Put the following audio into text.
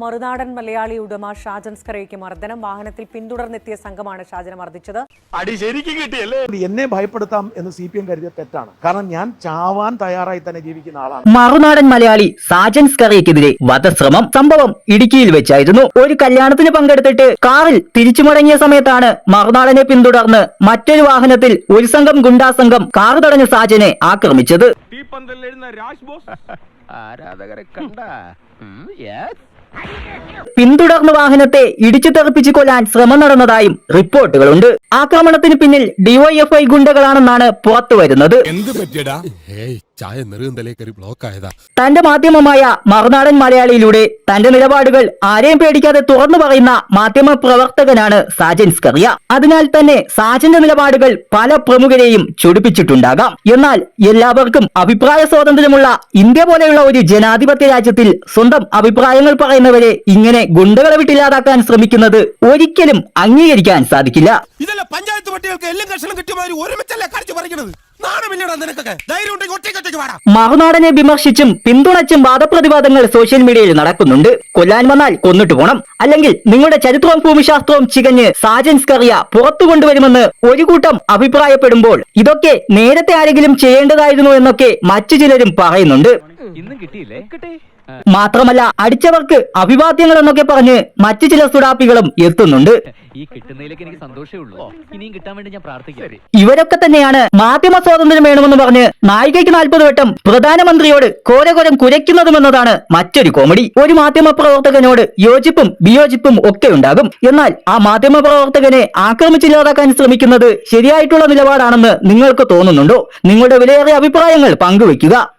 മറുനാടൻ മലയാളി ഉടമ ഷാജൻ സ്കറയ്ക്ക് മർദ്ദനം. വാഹനത്തിൽ പിന്തുടർന്നെത്തിയ സംഘമാണ് ഷാജനെ മർദ്ദിച്ചത്. അടി ശരിക്കും കിട്ടിയല്ലേ? എന്നെ ഭയപ്പെടുത്താം എന്ന് സി പി എം കരുതിയ തെറ്റാണ്. കാരണം ഞാൻ ചാവാൻ തയ്യാറായി തന്നെ ജീവിക്കുന്ന ആളാണ്. മറുനാടൻ മലയാളി സാജൻ സ്കറയ്ക്കെതിരെ വധശ്രമം സംഭവം ഇടുക്കിയിൽ വെച്ചായിരുന്നു. ഒരു കല്യാണത്തിന് പങ്കെടുത്തിട്ട് കാറിൽ തിരിച്ചു മടങ്ങിയ സമയത്താണ് മറുനാടനെ പിന്തുടർന്ന് മറ്റൊരു വാഹനത്തിൽ ഒരു സംഘം ഗുണ്ടാ സംഘം കാർ തടഞ്ഞ സാജനെ ആക്രമിച്ചത്. ആരാധകരെ കണ്ട? പിന്തുടർന്ന് വാഹനത്തെ ഇടിച്ചു തെറിപ്പിച്ചു കൊല്ലാൻ ശ്രമം നടന്നതായും റിപ്പോർട്ടുകളുണ്ട്. ആക്രമണത്തിന് പിന്നിൽ ഡിവൈഎഫ്ഐ ഗുണ്ടകളാണെന്നാണ് പുറത്തുവരുന്നത് തന്റെ മാധ്യമമായ മറുനാടൻ മലയാളിയിലൂടെ തന്റെ നിലപാടുകൾ ആരെയും പേടിക്കാതെ തുറന്നു പറയുന്ന മാധ്യമ പ്രവർത്തകനാണ് സാജൻ സ്കറിയ. അതിനാൽ തന്നെ സാജന്റെ നിലപാടുകൾ പല പ്രമുഖരെയും ചൊടിപ്പിച്ചിട്ടുണ്ടാകാം. എന്നാൽ എല്ലാവർക്കും അഭിപ്രായ സ്വാതന്ത്ര്യമുള്ള ഇന്ത്യ പോലെയുള്ള ഒരു ജനാധിപത്യ രാജ്യത്തിൽ സ്വന്തം അഭിപ്രായങ്ങൾ പറയുന്നവരെ ഇങ്ങനെ ഗുണ്ടകളെ വിട്ടില്ലാതാക്കാൻ ശ്രമിക്കുന്നത് ഒരിക്കലും അംഗീകരിക്കാൻ സാധിക്കില്ല. ഇതല്ല പഞ്ചായത്ത് പട്ടികൾക്ക് എല്ലാം കഷണം കിട്ടിയമാതിരി ഒരുമിച്ചല്ലേ കടിച്ചു പറിക്കണത്? മറുനാടനെ വിമർശിച്ചും പിന്തുണച്ചും വാദപ്രതിവാദങ്ങൾ സോഷ്യൽ മീഡിയയിൽ നടക്കുന്നുണ്ട്. കൊല്ലാൻ വന്നാൽ കൊന്നിട്ട് പോണം. അല്ലെങ്കിൽ നിങ്ങളുടെ ചരിത്രവും ഭൂമിശാസ്ത്രവും ചികഞ്ഞ് സാജൻസ് കറിയ പുറത്തു കൊണ്ടുവരുമെന്ന് ഒരു കൂട്ടം അഭിപ്രായപ്പെടുമ്പോൾ ഇതൊക്കെ നേരത്തെ ആരെങ്കിലും ചെയ്യേണ്ടതായിരുന്നു എന്നൊക്കെ മറ്റു ചിലരും പറയുന്നുണ്ട്. ഇന്നും കിട്ടിയില്ലേ? കിട്ടി. മാത്രമല്ല അടിച്ചവർക്ക് അഭിവാദ്യങ്ങൾ എന്നൊക്കെ പറഞ്ഞ് മറ്റു ചില സുഡാപ്പികളും എത്തുന്നുണ്ട്. ഈ കിട്ടുന്നതിലേക്ക് എനിക്ക് സന്തോഷമേ ഉള്ളൂ. ഇനിയും കിട്ടാൻ വേണ്ടി ഞാൻ പ്രാർത്ഥിക്കാം. ഇവരൊക്കെ തന്നെയാണ് മാധ്യമ സ്വാതന്ത്ര്യം വേണമെന്ന് പറഞ്ഞ് നായികയ്ക്ക് നാൽപ്പത് വട്ടം പ്രധാനമന്ത്രിയോട് കോരകോരം കുരയ്ക്കുന്നതുമെന്നതാണ് മറ്റൊരു കോമഡി. ഒരു മാധ്യമ പ്രവർത്തകനോട് യോജിപ്പും വിയോജിപ്പും ഒക്കെ ഉണ്ടാകും. എന്നാൽ ആ മാധ്യമ പ്രവർത്തകനെ ആക്രമിച്ചില്ലാതാക്കാൻ ശ്രമിക്കുന്നത് ശരിയായിട്ടുള്ള നിലപാടാണെന്ന് നിങ്ങൾക്ക് തോന്നുന്നുണ്ടോ? നിങ്ങളുടെ വിലയേറെ അഭിപ്രായങ്ങൾ പങ്കുവയ്ക്കുക.